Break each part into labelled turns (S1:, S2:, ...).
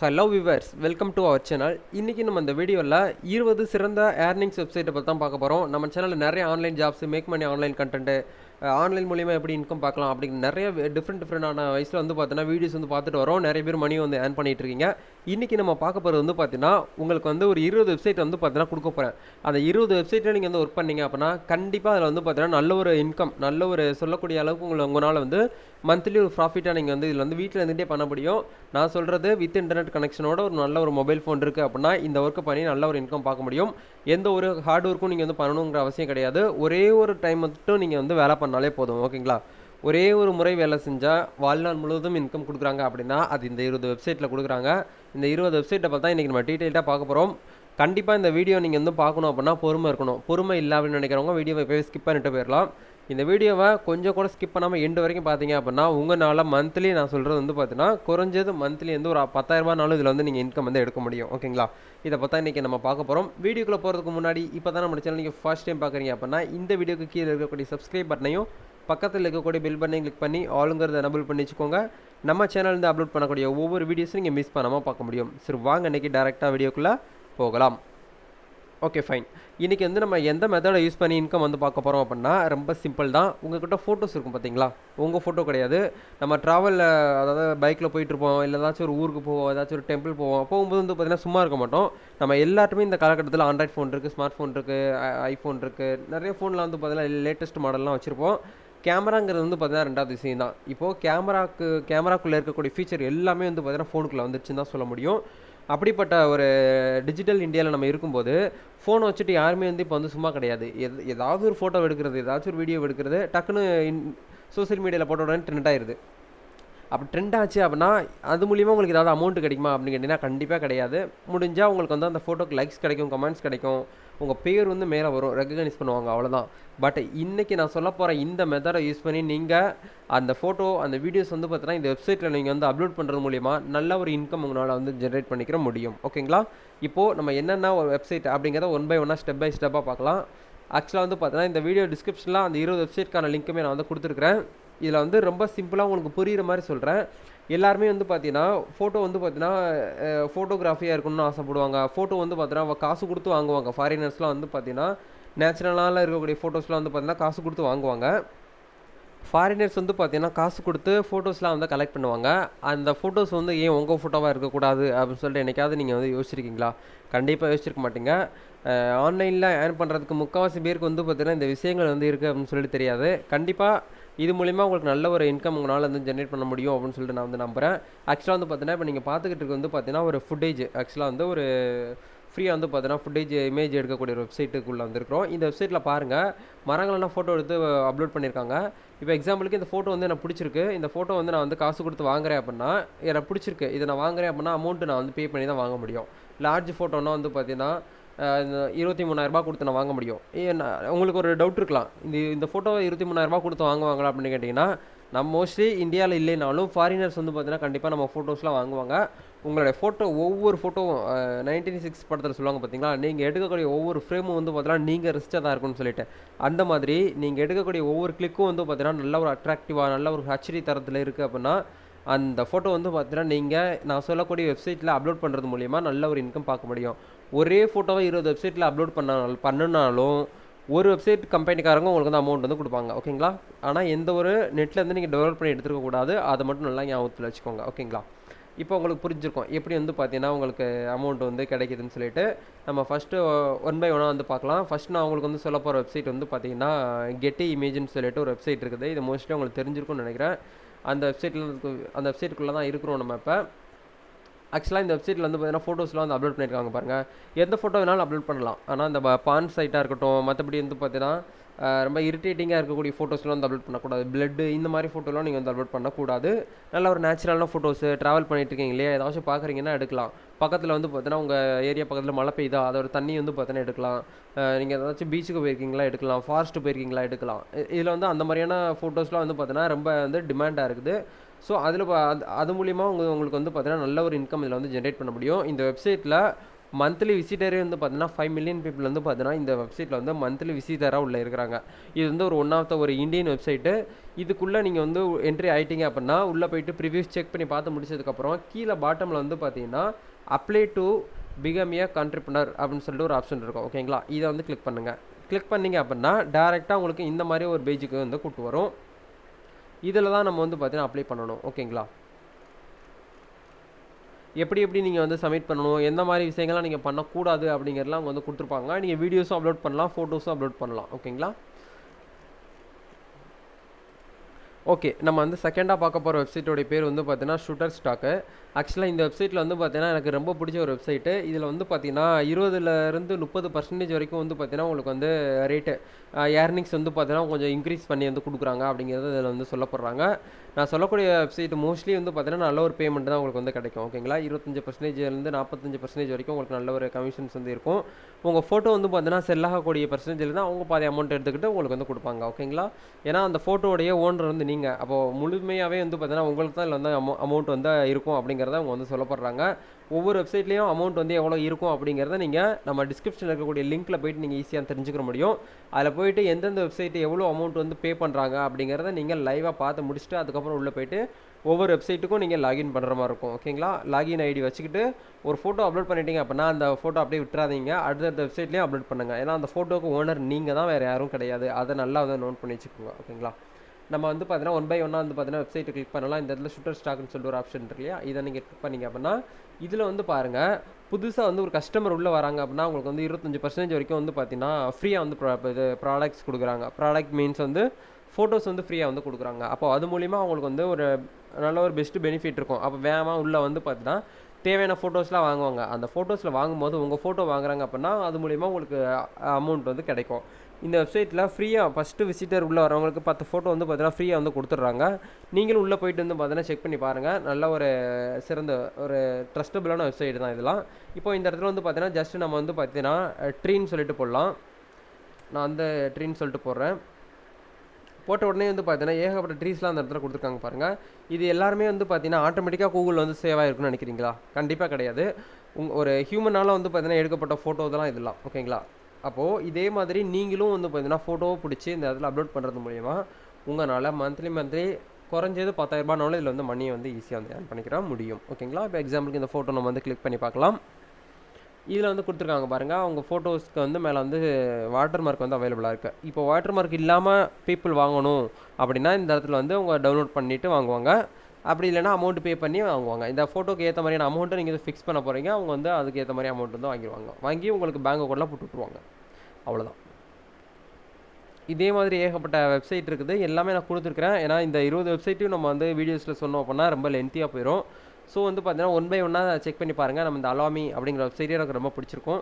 S1: Hello viewers welcome to our channel இன்றைக்கி நம்ம இந்த வீடியோவில் இருபது சிறந்த ஏர்னிங்ஸ் வெப்சைட்டை பற்றி தான் பார்க்க போகிறோம் நம்ம சேனலில் நிறைய online jobs make money online content online மூலிமா எப்படி இன்கம் பார்க்கலாம் அப்படிங்கிற நிறைய டிஃப்ரெண்ட் டிஃப்ரெண்டான வயசில் வந்து பார்த்தோன்னா வீடியோஸ் வந்து பார்த்துட்டு வரோம். நிறைய பேர் மணி வந்து ஏர்ன் பண்ணிகிட்டு இருக்கீங்க. இன்றைக்கி நம்ம பார்க்க போகிறது வந்து பார்த்தீங்கன்னா உங்களுக்கு வந்து ஒரு இருபது வெப்சைட் வந்து பார்த்தீங்கன்னா கொடுக்க போகிறேன் அந்த இருபது வெப்சைட்டில் நீங்கள் வந்து ஒர்க் பண்ணீங்க அப்படின்னா கண்டிப்பாக அதில் வந்து பார்த்தீங்கன்னா நல்ல ஒரு இன்கம் நல்ல ஒரு சொல்லக்கூடிய அளவுக்கு உங்களை உங்களால் வந்து மந்த்லி ஒரு ப்ராஃபிட்டாக நீங்கள் வந்து இதில் வந்து வீட்டில் இருந்துகிட்டே பண்ண முடியும். நான் சொல்கிறது வித் இன்டர்நெட் கனெக்ஷனோட ஒரு நல்ல ஒரு மொபைல் ஃபோன் இருக்குது அப்படின்னா இந்த ஒர்க்கை பண்ணி நல்ல ஒரு இன்கம் பார்க்க முடியும். எந்த ஒரு ஹார்ட் ஒர்க்கும் நீங்கள் வந்து பண்ணணுங்கிற அவசியம் கிடையாது. ஒரே ஒரு டைம் மட்டும் நீங்கள் வந்து வேலை பண்ணாலே போதும் ஓகேங்களா? ஒரே ஒரு முறை வேலை செஞ்சால் வாழ்நாள் முழுவதும் இன்கம் கொடுக்குறாங்க அப்படின்னா அது இந்த இருபது வெப்சைட்டில் கொடுக்குறாங்க. இந்த இருபது வெப்சைட்டை பார்த்தா இன்றைக்கி நம்ம டீட்டெயில்டாக பார்க்க போகிறோம் கண்டிப்பாக இந்த வீடியோ நீங்கள் வந்து பார்க்கணும் அப்படின்னா பொறுமை இருக்கணும். பொறுமை இல்லை அப்படின்னு நினைக்கிறவங்க வீடியோவை போய் ஸ்கிப் பண்ணிட்டு போயிடலாம். இந்த வீடியோவை கொஞ்சம் கூட ஸ்கிப் பண்ணாமல் எண்டு வரைக்கும் பார்த்தீங்க அப்படின்னா உங்களால் மந்த்லி நான் சொல்கிறது வந்து பார்த்தீங்கன்னா குறைஞ்சது மந்த்லி வந்து ஒரு பத்தாயிரரூபானாலும் இதில் வந்து நீங்கள் இன்கம் வந்து எடுக்க முடியும். ஓகேங்களா இதை பார்த்தா இன்றைக்கி நம்ம பார்க்க போகிறோம் வீடியோக்குள்ளே போகிறதுக்கு முன்னாடி இப்போ தான் நம்ம சேனல் நீங்கள் ஃபஸ்ட் டைம் பார்க்குறீங்க அப்படின்னா இந்த வீடியோக்கு கீழே இருக்கக்கூடிய சப்ஸ்கிரைப் பட்டனையும் பக்கத்தில் இருக்கக்கூடிய பில் பட்டனையும் கிளிக் பண்ணி ஆளுங்கிறத எனபிள் பண்ணி வச்சுக்கோங்க. நம்ம சேனல்லேருந்து அப்லோட் பண்ணக்கூடிய ஒவ்வொரு வீடியோஸும் நீங்கள் மிஸ் பண்ணாமல் பார்க்க முடியும். சரி வாங்க இன்றைக்கி டேரெக்டாக வீடியோக்குள்ளே போகலாம். ஓகே ஃபைன் இன்றைக்கி வந்து நம்ம எந்த மெத்தடை யூஸ் பண்ணி இன்கம் வந்து பார்க்க போகிறோம் அப்படின்னா ரொம்ப சிம்பிள் தான். உங்கள்கிட்ட ஃபோட்டோஸ் இருக்கும் பார்த்தீங்களா? உங்கள் ஃபோட்டோ கிடையாது. நம்ம ட்ராவலில் அதாவது பைக்கில் போயிட்டுருப்போம் இல்லை ஏதாச்சும் ஒரு ஊருக்கு போவோம். ஏதாச்சும் ஒரு டெம்பிள் போவோம். போகும்போது வந்து பார்த்திங்கன்னா சும்மா இருக்க மாட்டோம். நம்ம எல்லாருமே இந்த காலகட்டத்தில் ஆண்ட்ராய்ட் ஃபோன் இருக்குது ஸ்மார்ட் ஃபோன் இருக்குது ஐஃபோன் இருக்குது நிறைய ஃபோன்லாம் வந்து பார்த்திங்கன்னா லேட்டஸ்ட் மாடல்லாம் வச்சுருப்போம். கேமராங்கிறது வந்து பார்த்தீங்கன்னா ரெண்டாவது விஷயம் தான். இப்போது கேமராக்கு கேமராக்குள்ளே இருக்கக்கூடிய ஃபீச்சர் எல்லாமே வந்து பார்த்தீங்கன்னா ஃபோனுக்குள்ளே வந்துருச்சுன்னு தான் சொல்ல முடியும். அப்படிப்பட்ட ஒரு டிஜிட்டல் இந்தியாவில் நம்ம இருக்கும்போது ஃபோனை வச்சுட்டு யாருமே வந்து இப்போ வந்து சும்மா கிடையாது. எது ஏதாவது ஒரு ஃபோட்டோ எடுக்கிறது ஏதாச்சும் ஒரு வீடியோ எடுக்கிறது டக்குன்னு இன் சோசியல் மீடியாவில் போட்ட உடனே ட்ரெண்ட் ஆயிடுது அப்போ ட்ரெண்ட் ஆச்சு அப்படின்னா அது மூலியமாக உங்களுக்கு ஏதாவது அமௌண்ட் கிடைக்குமா அப்படின்னு கேட்டிங்கன்னா கண்டிப்பாக கிடையாது. முடிஞ்சால் உங்களுக்கு வந்து அந்த ஃபோட்டோக்கு லைக்ஸ் கிடைக்கும் கமெண்ட்ஸ் கிடைக்கும். உங்கள் பேர் வந்து மேலே வரும் ரெக்கக்னைஸ் பண்ணுவாங்க அவ்வளோதான் பட் இன்றைக்கி நான் சொல்ல போகிற இந்த மெத்தடை யூஸ் பண்ணி நீங்கள் அந்த ஃபோட்டோ அந்த வீடியோஸ் வந்து பார்த்தீங்கன்னா இந்த வெப்சைட்டில் நீங்கள் வந்து அப்லோட் பண்ணுறது மூலிமா நல்ல ஒரு இன்கம் உங்களால் வந்து ஜென்ரேட் பண்ணிக்கிற முடியும். ஓகேங்களா இப்போது நம்ம என்னென்ன ஒரு வெப்சைட் அப்படிங்கிறத ஒன் பை ஒன்னாக ஸ்டெப் பை ஸ்டெப்பாக பார்க்கலாம். ஆக்சுவலாக வந்து பார்த்தீங்கன்னா இந்த வீடியோ டிஸ்கிரிப்ஷனில் அந்த இருபது வெப்சைட்க்கான லிங்க்குமே நான் வந்து கொடுத்துருக்குறேன். இதில் வந்து ரொம்ப சிம்பிளாக உங்களுக்கு புரிகிற மாதிரி சொல்கிறேன் எல்லாருமே வந்து பார்த்தீங்கன்னா ஃபோட்டோ வந்து பார்த்தீங்கன்னா ஃபோட்டோகிராஃபியாக இருக்கணும்னு ஆசைப்படுவாங்க. ஃபோட்டோ வந்து பார்த்தீங்கன்னா காசு கொடுத்து வாங்குவாங்க. ஃபாரினர்ஸ்லாம் வந்து பார்த்தீங்கன்னா நேச்சுரலாக இருக்கக்கூடிய ஃபோட்டோஸ்லாம் வந்து பார்த்தீங்கன்னா காசு கொடுத்து வாங்குவாங்க. ஃபாரினர்ஸ் வந்து பார்த்தீங்கன்னா காசு கொடுத்து ஃபோட்டோஸ்லாம் வந்து கலெக்ட் பண்ணுவாங்க. அந்த ஃபோட்டோஸ் வந்து ஏன் உங்கள் ஃபோட்டோவாக இருக்கக்கூடாது? அப்படின்னு சொல்லிட்டு என்றைக்காவது நீங்கள் வந்து யோசிச்சிருக்கீங்களா? கண்டிப்பாக யோசிச்சிருக்க மாட்டீங்க. ஆன்லைனில் ஏர்ன் பண்ணுறதுக்கு முக்கால்வாசி பேருக்கு வந்து பார்த்தீங்கன்னா இந்த விஷயங்கள் வந்து இருக்குது அப்படின்னு சொல்லிட்டு தெரியாது. கண்டிப்பாக இது மூலிமா உங்களுக்கு நல்ல ஒரு இன்கம் உங்களால் வந்து ஜென்ரேட் பண்ண முடியும் அப்படின்னு சொல்லிட்டு நான் வந்து நம்புகிறேன் ஆக்சுவலாக வந்து பார்த்தீங்கன்னா இப்போ நீங்கள் பார்த்துக்கிட்டு வந்து பார்த்தீங்கன்னா ஒரு ஃபுட்டேஜ் ஆக்சுவலாக வந்து ஒரு ஃப்ரீயாக வந்து பார்த்தீங்கன்னா ஃபுட்டேஜ் இமேஜ் எடுக்கக்கூடிய ஒரு வெப்சைட்டுக்குள்ளே வந்திருக்கிறோம். இந்த வெப்சைட்டில் பாருங்கள் மரங்களெல்லாம் ஃபோட்டோ எடுத்து அப்லோட் பண்ணியிருக்காங்க இப்போ எக்ஸாம்பிளுக்கு இந்த ஃபோட்டோ வந்து எனக்கு பிடிச்சிருக்கு. இந்த ஃபோட்டோ வந்து நான் வந்து காசு கொடுத்து வாங்குறேன் அப்படின்னா எனக்கு பிடிச்சிருக்கு. இதை நான் வாங்குறேன் அப்படின்னா அமௌண்ட்டு நான் வந்து பே பண்ணி தான் வாங்க முடியும். லார்ஜ் ஃபோட்டோனா வந்து பார்த்தீங்கன்னா இந்த இருபத்தி மூணாயிரரூபா கொடுத்து நான் வாங்க முடியும். உங்களுக்கு ஒரு டவுட் இருக்கலாம். இந்த இந்த ஃபோட்டோவை இருபத்தி மூணாயிரரூபா கொடுத்து வாங்குவாங்களா அப்படின்னு கேட்டிங்கன்னா நம்ம மோஸ்ட்லி இந்தியாவில் இல்லைனாலும் ஃபாரினர்ஸ் வந்து பார்த்தீங்கன்னா கண்டிப்பாக நம்ம ஃபோட்டோஸ்லாம் வாங்குவாங்க. உங்களுடைய ஃபோட்டோ ஒவ்வொரு ஃபோட்டோவும் நைன்டீன் சிக்ஸ் படத்தில் சொல்லுவாங்க பார்த்தீங்களா? நீங்கள் எடுக்கக்கூடிய ஒவ்வொரு ஃப்ரேமும் வந்து பார்த்தீங்கன்னா நீங்கள் ரிஸ்டாக தான் இருக்கும்னு சொல்லிட்டு. அந்த மாதிரி நீங்கள் எடுக்கக்கூடிய ஒவ்வொரு கிளிக்கும் வந்து பார்த்தீங்கன்னா நல்ல ஒரு அட்ராக்டிவாக நல்ல ஒரு ஹச்டி தரத்தில் இருக்குது அப்படின்னா அந்த ஃபோட்டோ வந்து பார்த்தீங்கன்னா நீங்கள் நான் சொல்லக்கூடிய வெப்சைட்டில் அப்லோட் பண்ணுறது மூலிமா நல்ல ஒரு இன்கம் பார்க்க முடியும். ஒரே ஃபோட்டோவை இருபது வெப்சைட்டில் அப்லோட் பண்ண பண்ணுனாலும் ஒரு வெப்சைட் கம்பெனிக்காரங்க உங்களுக்கு வந்து அமௌண்ட் வந்து கொடுப்பாங்க. ஓகேங்களா ஆனால் எந்த ஒரு நெட்லேருந்து நீங்கள் டெவலப் பண்ணி எடுத்துருக்கக்கூடாது அதை மட்டும் நல்லா ஞாபகத்தில் வச்சுக்கோங்க. ஓகேங்களா இப்போ உங்களுக்கு புரிஞ்சிருக்கும். எப்படி வந்து பார்த்தீங்கன்னா உங்களுக்கு அமௌண்ட் வந்து கிடைக்குதுன்னு சொல்லிட்டு நம்ம ஃபஸ்ட்டு ஒன் பை ஒன்னாக வந்து பார்க்கலாம். ஃபஸ்ட் நான் உங்களுக்கு வந்து சொல்ல போகிற வெப்சைட் வந்து பார்த்தீங்கன்னா கெட்டி இமேஜ்னு சொல்லிட்டு ஒரு வெப்சைட் இருக்குது. இது மோஸ்ட்லி உங்களுக்கு தெரிஞ்சிருக்கும்னு நினைக்கிறேன். அந்த வெப்சைட்டில் அந்த வெப்சைட்டுக்குள்ளே தான் இருக்கிறோம் நம்ம இப்போ. ஆக்சுவலாக இந்த வெப்சைட்டில் வந்து பார்த்தீங்கன்னா ஃபோட்டோஸ்லாம் வந்து அப்லோட் பண்ணியிருக்காங்க பாருங்கள் எந்த ஃபோட்டோ வேணாலும் அப்லோட் பண்ணலாம். ஆனால் இந்த பான் சைட்டாக இருக்கட்டும் மற்றபடி வந்து பார்த்தீங்கன்னா ரொம்ப இரிட்டேட்டிங்காக இருக்கக்கூடிய ஃபோட்டோஸ்லாம் வந்து அப்லோட் பண்ணக்கூடாது. பிளட்டு இந்த மாதிரி ஃபோட்டோலாம் நீங்கள் வந்து அப்லோட் பண்ணக்கூடாது. நல்ல ஒரு நேச்சுரலான ஃபோட்டோஸு ட்ராவல் பண்ணிட்டு இருக்கீங்க இல்லையா? ஏதாச்சும் பார்க்குறீங்கன்னா எடுக்கலாம். பக்கத்தில் வந்து பார்த்தீங்கன்னா உங்கள் ஏரியா பக்கத்தில் மழை பெய்யுதா அதோட தண்ணி வந்து பார்த்தீங்கன்னா எடுக்கலாம். நீங்கள் ஏதாச்சும் பீச்சுக்கு போயிருக்கீங்களா? எடுக்கலாம். ஃபாரஸ்ட்டு போயிருக்கீங்களா? எடுக்கலாம். இதில் வந்து அந்த மாதிரியான ஃபோட்டோஸ்லாம் வந்து பார்த்தீங்கன்னா ரொம்ப வந்து டிமாண்டாக இருக்குது. ஸோ அதில் அது அது மூலிமா உங்கள் உங்களுக்கு வந்து பார்த்தீங்கன்னா நல்ல ஒரு இன்கம் இதில் வந்து ஜென்ரேட் பண்ண முடியும். இந்த வெப்சைட்டில் மந்த்லி விசிட்டரே வந்து பார்த்தீங்கன்னா ஃபைவ் மில்லியன் பீப்புள் வந்து பார்த்தீங்கன்னா இந்த வெப்சைட்டில் வந்து மந்த்லி விசிட்டராக உள்ளே இருக்கிறாங்க. இது வந்து ஒரு ஒன் ஆஃப் த ஒரு இந்தியன் வெப்சைட்டு இதுக்குள்ளே நீங்கள் வந்து என்ட்ரி ஆகிட்டீங்க அப்படின்னா உள்ளே போயிட்டு ப்ரிவியூஸ் செக் பண்ணி பார்த்து முடிச்சதுக்கப்புறம் கீழே பாட்டமில் வந்து பார்த்தீங்கன்னா apply to become a contributor அப்படின்னு சொல்லிட்டு ஒரு ஆப்ஷன் இருக்கும். ஓகேங்களா இதை வந்து கிளிக் பண்ணுங்கள் கிளிக் பண்ணீங்க அப்படின்னா டேரெக்டாக உங்களுக்கு இந்த மாதிரி ஒரு பேஜுக்கு வந்து கூப்பிட்டு வரும். இதில் தான் நம்ம வந்து பார்த்தீங்கன்னா அப்ளை பண்ணணும். ஓகேங்களா எப்படி எப்படி நீங்கள் வந்து சப்மிட் பண்ணணும் எந்த மாதிரி விஷயங்கள்லாம் நீங்கள் பண்ணக்கூடாது அப்படிங்கிறலாம் அவங்க வந்து கொடுத்துருப்பாங்க. நீங்கள் வீடியோஸும் அப்லோட் பண்ணலாம் ஃபோட்டோஸும் அப்லோட் பண்ணலாம். ஓகேங்களா ஓகே நம்ம வந்து செகண்டாக பார்க்க போகிற வெப்சைட்டோடைய பேர் வந்து பார்த்தீங்கன்னா ஷூட்டர் ஸ்டாக்கு ஆக்சுவலாக இந்த வெப்சைட்டில் வந்து பார்த்தீங்கன்னா எனக்கு ரொம்ப பிடிச்ச ஒரு வெப்சைட்டு இதில் வந்து பார்த்தீங்கன்னா இருபதுலேருந்து முப்பது பர்சன்டேஜ் வரைக்கும் வந்து பார்த்தீங்கன்னா உங்களுக்கு வந்து ரேட்டு ஏர்னிங்ஸ் வந்து பார்த்தீங்கன்னா கொஞ்சம் இன்க்ரீஸ் பண்ணி வந்து கொடுக்குறாங்க அப்படிங்கிறது இதில் வந்து சொல்லப்படுறாங்க. நான் சொல்லக்கூடிய வெப்சைட் மோஸ்ட்லி வந்து பார்த்தீங்கன்னா நல்ல ஒரு பேமெண்ட் தான் உங்களுக்கு வந்து கிடைக்கும். ஓகேங்களா இருபத்தஞ்சு பர்சன்டேஜ்லேருந்து நாற்பத்தஞ்சு பர்சன்டேஜ் வரைக்கும் உங்களுக்கு நல்ல ஒரு கமிஷன்ஸ் வந்து இருக்கும். உங்கள் ஃபோட்டோ வந்து பார்த்தீங்கன்னா செல் ஆகக்கூடிய பர்சன்டேஜில் தான் அவங்க பாதி அமௌண்ட் எடுத்துக்கிட்டு உங்களுக்கு வந்து கொடுப்பாங்க. ஓகேங்களா ஏன்னா அந்த ஃபோட்டோடைய ஓனர் வந்து நீங்கள் அப்போது முழுமையாகவே வந்து பார்த்தீங்கன்னா உங்களுக்கு தான் இதில் வந்து அமௌ அமௌண்ட் வந்து இருக்கும் அப்படிங்கிறத அவங்க வந்து சொல்லப்படுறாங்க. ஒவ்வொரு வெப்சைட்லேயும் அமௌண்ட் வந்து எவ்வளோ இருக்கும் அப்படிங்கிறத நீங்கள் நம்ம டிஸ்கிரிப்ஷனில் இருக்கக்கூடிய லிங்க்கில் போயிட்டு நீங்கள் ஈஸியாக தெரிஞ்சுக்க முடியும். அதில் போயிட்டு எந்தெந்த வெப்சைட்டு எவ்வளோ அமௌண்ட் வந்து பே பண்ணுறாங்க அப்படிங்கிறத நீங்கள் லைவாக பார்த்து முடிச்சுட்டு அதுக்கப்புறம் உள்ளே போயிட்டு ஒவ்வொரு வெப்சைட்டுக்கும் நீங்கள் லாகின் பண்ணுற மாதிரி இருக்கும். ஓகேங்களா லாகின் ஐடி வச்சுக்கிட்டு ஒரு ஃபோட்டோ அப்லோட் பண்ணிட்டீங்க அப்படின்னா அந்த ஃபோட்டோ அப்படியே விட்டுறாதீங்க. அடுத்த வெப்சைட்லேயும் அப்லோட் பண்ணுங்கள் ஏன்னா அந்த ஃபோட்டோக்கு ஓனர் நீங்கள் தான் வேறு யாரும் கிடையாது. அதை நல்லா வந்து நோட் பண்ணி வச்சுக்கோங்க. ஓகேங்களா நம்ம வந்து பார்த்தீங்கன்னா ஒன் பை ஒன்னாக வந்து பார்த்தீங்கன்னா வெப்சைட்டை கிளிக் பண்ணலாம். இந்த இடத்துல ஷூட்டர் ஸ்டாக்னு சொல்லிட்டு ஒரு ஆப்ஷன் இருக்கு இல்லையா? இதை நீங்கள் கிளிக் பண்ணீங்க அப்படின்னா இதில் வந்து பாருங்கள் புதுசாக வந்து ஒரு கஸ்டமர் உள்ளே வராங்க அப்படின்னா அவங்களுக்கு வந்து இருபத்தஞ்சி பர்சன்டேஜ் வரைக்கும் வந்து பார்த்தீங்கன்னா ஃப்ரீயாக வந்து ப்ரா இது ப்ராடக்ட்ஸ் கொடுக்குறாங்க. ப்ராடக்ட் மீன்ஸ் வந்து ஃபோட்டோஸ் வந்து ஃப்ரீயாக வந்து கொடுக்குறாங்க. அப்போ அது மூலிமா அவங்களுக்கு வந்து ஒரு நல்ல ஒரு பெஸ்ட்டு பெனிஃபிட் இருக்கும். அப்போ வேகமாக உள்ளே வந்து பார்த்தீங்கன்னா தேவையான ஃபோட்டோஸ்லாம் வாங்குவாங்க. அந்த ஃபோட்டோஸில் வாங்கும்போது உங்கள் ஃபோட்டோ வாங்குறாங்க அப்படின்னா அது மூலிமா உங்களுக்கு அமௌண்ட் வந்து கிடைக்கும். இந்த வெப்சைட்டில் ஃப்ரீயாக ஃபஸ்ட்டு விசிட்டர் உள்ளே வரவங்களுக்கு பத்து ஃபோட்டோ வந்து பார்த்தீங்கன்னா ஃப்ரீயாக வந்து கொடுத்துட்றாங்க. நீங்களும் உள்ளே போயிட்டு வந்து பார்த்தீங்கன்னா செக் பண்ணி பாருங்கள் நல்ல ஒரு சிறந்த ஒரு ட்ரஸ்டபுளான வெப்சைட் தான் இதெல்லாம். இப்போ இந்த இடத்துல வந்து பார்த்தீங்கன்னா ஜஸ்ட் நம்ம வந்து பார்த்தீங்கன்னா ட்ரீன்னு சொல்லிட்டு போடலாம். நான் அந்த ட்ரீன்னு சொல்லிட்டு போடுறேன். போட்ட உடனே வந்து பார்த்தீங்கன்னா ஏகப்பட்ட ட்ரீஸ்லாம் அந்த இடத்துல கொடுத்துருக்காங்க பாருங்கள் இது எல்லாருமே வந்து பார்த்தீங்கன்னா ஆட்டோமேட்டிக்காக கூகுள் வந்து சேவ் ஆகிருக்குன்னு நினைக்கிறீங்களா? கண்டிப்பாக கிடையாது. உங் ஒரு ஹியூமனால் வந்து பார்த்தீங்கன்னா எடுக்கப்பட்ட ஃபோட்டோ இதெல்லாம் இதெல்லாம். ஓகேங்களா அப்போது இதே மாதிரி நீங்களும் வந்து பார்த்தீங்கன்னா ஃபோட்டோவை பிடிச்சி இந்த இடத்துல அப்லோட் பண்ணுறது மூலிமா உங்களால் மந்த்லி மந்த்லி குறைஞ்சது பத்தாயிரரூபானாலும் இதில் வந்து மணியை வந்து ஈஸியாக வந்து ஏர்ன் பண்ணிக்கிற முடியும். ஓகேங்களா இப்போ எக்ஸாம்பிளுக்கு இந்த ஃபோட்டோ நம்ம வந்து கிளிக் பண்ணி பார்க்கலாம். இதில் வந்து கொடுத்துருக்காங்க பாருங்கள் அவங்க ஃபோட்டோஸ்க்கு வந்து மேலே வந்து வாட்டர் மார்க் வந்து அவைலபிளாக இருக்குது இப்போ வாட்டர் மார்க் இல்லாமல் பீப்புள் வாங்கணும் அப்படின்னா இந்த இடத்துல வந்து அவங்க டவுன்லோட் பண்ணிவிட்டு வாங்குவாங்க. அப்படி இல்லைனா அமௌண்ட் பே பண்ணி வாங்குவாங்க. இந்த ஃபோட்டோக்கு ஏற்ற மாதிரியான அமௌண்ட்டை நீங்கள் ஃபிக்ஸ் பண்ண போகிறீங்க அவங்க வந்து அதுக்கு ஏற்ற மாதிரி அமௌண்ட் வந்து வாங்கிடுவாங்க. வாங்கி உங்களுக்கு பேங்க் அக்கௌண்ட்டில் போட்டு விட்ருவாங்க அவ்வளோதான் இதே மாதிரி ஏகப்பட்ட வெப்சைட் இருக்குது. எல்லாமே நான் கொடுத்துருக்குறேன். ஏன்னா இந்த இருபது வெப்சைட்டையும் நம்ம வந்து வீடியோஸில் சொன்னோம் அப்படின்னா ரொம்ப லென்த்தியாக போயிடும் ஸோ வந்து பார்த்தீங்கன்னா ஒன் பை ஒன்னாக செக் பண்ணி பாருங்கள் நம்ம இந்த அலாமி அப்படிங்கிற வெப்சைட்டே எனக்கு ரொம்ப பிடிச்சிருக்கும்.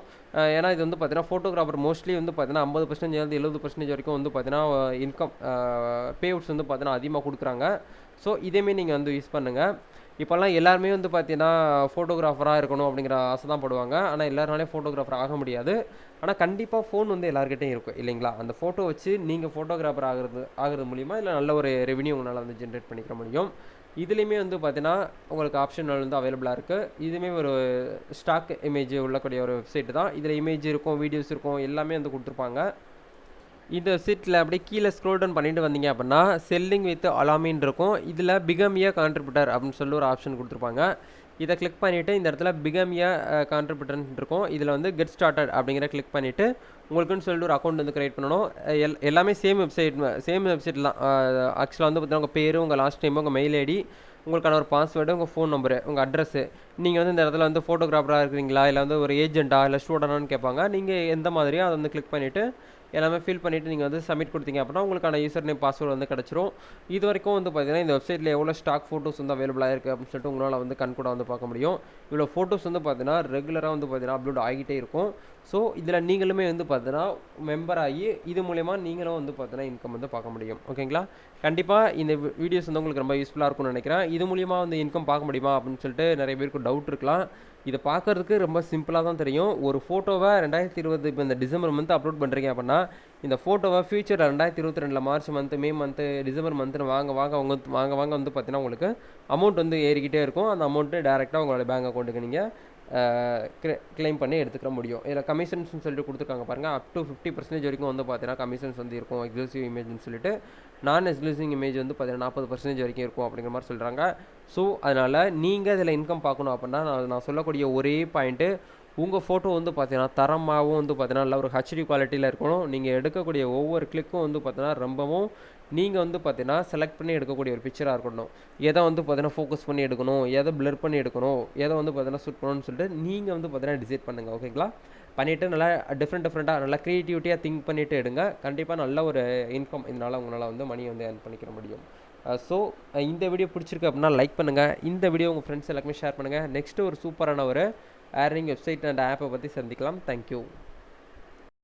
S1: ஏன்னா இது வந்து பார்த்தீங்கன்னா ஃபோட்டோகிராஃபர் மோஸ்ட்லி வந்து பார்த்தீங்கன்னா ஐம்பது பர்சன்டேஜ் வந்து எழுபது பர்சன்டேஜ் வரைக்கும் வந்து பார்த்தீங்கன்னா இன்கம் பே அவுட்ஸ் வந்து பார்த்தீங்கன்னா அதிகமாக கொடுக்குறாங்க. ஸோ இதேமாரி நீங்கள் வந்து யூஸ் பண்ணுங்கள் இப்போல்லாம் எல்லாருமே வந்து பார்த்தீங்கன்னா ஃபோட்டோகிராஃபராக இருக்கணும் அப்படிங்கிற ஆசை தான் படுவாங்க. ஆனால் எல்லாருனாலே ஃபோட்டோகிராஃபர் ஆக முடியாது. ஆனால் கண்டிப்பாக ஃபோன் வந்து எல்லாருக்கிட்டையும் இருக்கும் இல்லைங்களா? அந்த ஃபோட்டோ வச்சு நீங்கள் ஃபோட்டோகிராஃபர் ஆகிறது ஆகிறது மூலிமா இல்லை நல்ல ஒரு ரெவன்யூ உங்களால் வந்து ஜென்ரேட் பண்ணிக்கிற முடியும். இதுலேயுமே வந்து பார்த்தீங்கன்னா உங்களுக்கு ஆப்ஷன் வந்து அவைலபிளாக இருக்குது இதுவுமே ஒரு ஸ்டாக் இமேஜ் உள்ளக்கூடிய ஒரு வெப்சைட் தான். இதில் இமேஜ் இருக்கும் வீடியோஸ் இருக்கும் எல்லாமே வந்து கொடுத்துருப்பாங்க. இந்த வெப்சைட்டில் அப்படியே கீழே ஸ்க்ரோல் டவுன் பண்ணிட்டு வந்தீங்க அப்படின்னா செல்லிங் வித் அலாமின் இருக்கும். இதில் பிகமியா கான்ட்ரிபியூட்டர் அப்படின்னு சொல்லி ஒரு ஆப்ஷன் கொடுத்துருப்பாங்க. இதை கிளிக் பண்ணிவிட்டு இந்த இடத்துல பிகமியா கான்ட்ரிபியூட்டர்ன் கான்ட்ரிபியூட்டர்னு இருக்கும். இதில் வந்து கெட் ஸ்டார்டட் அப்படிங்கிற கிளிக் பண்ணிவிட்டு உங்களுக்குன்னு சொல்லிட்டு ஒரு அக்கௌண்ட் வந்து க்ரியேட் பண்ணணும். எல் எல்லாமே சேம் வெப்சைட் சேம் வெப்சைட் தான் ஆக்சுவலாக வந்து பார்த்தீங்கன்னா உங்கள் பேர் உங்கள் லாஸ்ட் டைம் உங்கள் மெயில் ஐடி உங்களுக்கான ஒரு பாஸ்வேர்டு உங்கள் ஃபோன் நம்பரு உங்கள் அட்ரஸ்ஸு நீங்கள் வந்து இந்த இடத்துல வந்து ஃபோட்டோகிராஃபராக இருக்கிறீங்களா? இல்லை வந்து ஒரு ஏஜென்ட்டா இல்லை ஸ்டூடெண்டான்னு கேட்பாங்க. நீங்கள் எந்த மாதிரியோ அதை வந்து கிளிக் பண்ணிவிட்டு எல்லாமே ஃபில் பண்ணிவிட்டு நீங்கள் வந்து சப்மிட் கொடுத்தீங்க அப்படின்னா உங்களுக்கான யூசர் நேம் பாஸ்வேர்டு வந்து கிடச்சிரும். இது வரைக்கும் வந்து பார்த்தீங்கன்னா இந்த வெப்சைட்டில் எவ்வளோ ஸ்டாக் ஃபோட்டோஸ் வந்து அவைலபிளாக இருக்குது அப்படின்னு சொல்லிட்டு உங்களால் வந்து கண் கூட வந்து பார்க்க முடியும். இவ்வளோ ஃபோட்டோஸ் வந்து பார்த்தீங்கன்னா ரெகுலராக வந்து பார்த்தீங்கன்னா அப்லோட் ஆகிட்டே இருக்கும். ஸோ இதில் நீங்களுமே வந்து பார்த்தீங்கன்னா மெம்பர் ஆகி இது மூலயமா நீங்களும் வந்து பார்த்தீங்கன்னா இன்கம் வந்து பார்க்க முடியும். ஓகேங்களா கண்டிப்பாக இந்த வீடியோஸ் வந்து உங்களுக்கு ரொம்ப யூஸ்ஃபுல்லாக இருக்கும்னு நினைக்கிறேன். இது மூலியமாக வந்து இன்கம் பார்க்க முடியுமா அப்படின்னு சொல்லிட்டு நிறைய பேருக்கு டவுட் இருக்கலாம். இதை பார்க்கறதுக்கு ரொம்ப சிம்பிளாக தான் தெரியும். ஒரு ஃபோட்டோவை ரெண்டாயிரத்தி இருபது இப்போ இந்த டிசம்பர் மந்த் அப்லோட் பண்ணுறீங்க அப்படின்னா இந்த ஃபோட்டோவை ஃபியூச்சரில் ரெண்டாயிரத்தி இருபத்தி ரெண்டில் March month May month December மந்த்துன்னு வாங்க வாங்க அவங்க வாங்க வாங்க வந்து பார்த்தீங்கன்னா உங்களுக்கு அமௌண்ட் வந்து ஏறிக்கிட்டே இருக்கும். அந்த அமௌண்ட்டு டேரெக்டாக உங்களோட பேங்க் அக்கௌண்ட்டுக்கு நீங்கள் கிளைம் பண்ணி எடுத்துக்க முடியும். இதில் கமிஷன்ஸ்னு சொல்லிட்டு கொடுத்துருக்காங்க பாருங்கள் அப் டு ஃபிஃப்டி பர்சன்டேஜ் வரைக்கும் வந்து பார்த்தீங்கன்னா கமிஷன்ஸ் வந்து இருக்கும். எக்ஸ்க்ளூசிவ் இமேஜ்னு சொல்லிட்டு. நான் எக்ஸ்க்ளூசிவ் இமேஜ் வந்து பார்த்தீங்கன்னா நாற்பது பர்சன்டேஜ் வரைக்கும் இருக்கும் அப்படிங்கிற மாதிரி சொல்கிறாங்க ஸோ அதனால் நீங்கள் இதில் இன்கம் பார்க்கணும் அப்படின்னா நான் நான் சொல்லக்கூடிய ஒரே பாயிண்ட்டு உங்கள் ஃபோட்டோ வந்து பார்த்தீங்கன்னா தரமாகவும் வந்து பார்த்தீங்கன்னா நல்ல ஒரு ஹெச்டி குவாலிட்டியில் இருக்கணும். நீங்கள் எடுக்கக்கூடிய ஒவ்வொரு கிளிக்கும் வந்து பார்த்தீங்கன்னா ரொம்பவும் நீங்கள் வந்து பார்த்தீங்கன்னா செலக்ட் பண்ணி எடுக்கக்கூடிய ஒரு பிக்சராக இருக்கணும். எதை வந்து பார்த்தீங்கன்னா ஃபோக்கஸ் பண்ணி எடுக்கணும் எதை பிளர் பண்ணி எடுக்கணும் எதை வந்து பார்த்தீங்கன்னா ஷூட் பண்ணணும்னு சொல்லிட்டு நீங்கள் வந்து பார்த்தீங்கன்னா டிசைட் பண்ணுங்கள் ஓகேங்களா பண்ணிவிட்டு நல்லா டிஃப்ரெண்ட் டிஃப்ரெண்ட்டாக நல்லா க்ரியேட்டிவிட்டியாக திங்க் பண்ணிவிட்டு எடுங்க. கண்டிப்பாக நல்ல ஒரு இன்கம் இதனால் உங்களால் வந்து மணி வந்து ஏர்ன் பண்ணிக்கிற முடியும். ஸோ இந்த வீடியோ பிடிச்சிருக்கு அப்படின்னா லைக் பண்ணுங்கள் இந்த வீடியோ உங்கள் ஃப்ரெண்ட்ஸ் எல்லாருமே ஷேர் பண்ணுங்கள் நெக்ஸ்ட்டு ஒரு சூப்பரான ஒரு ஏர்னிங் வெப்சைட் அண்ட் ஆப்பை பற்றி சந்திக்கலாம். தேங்க்யூ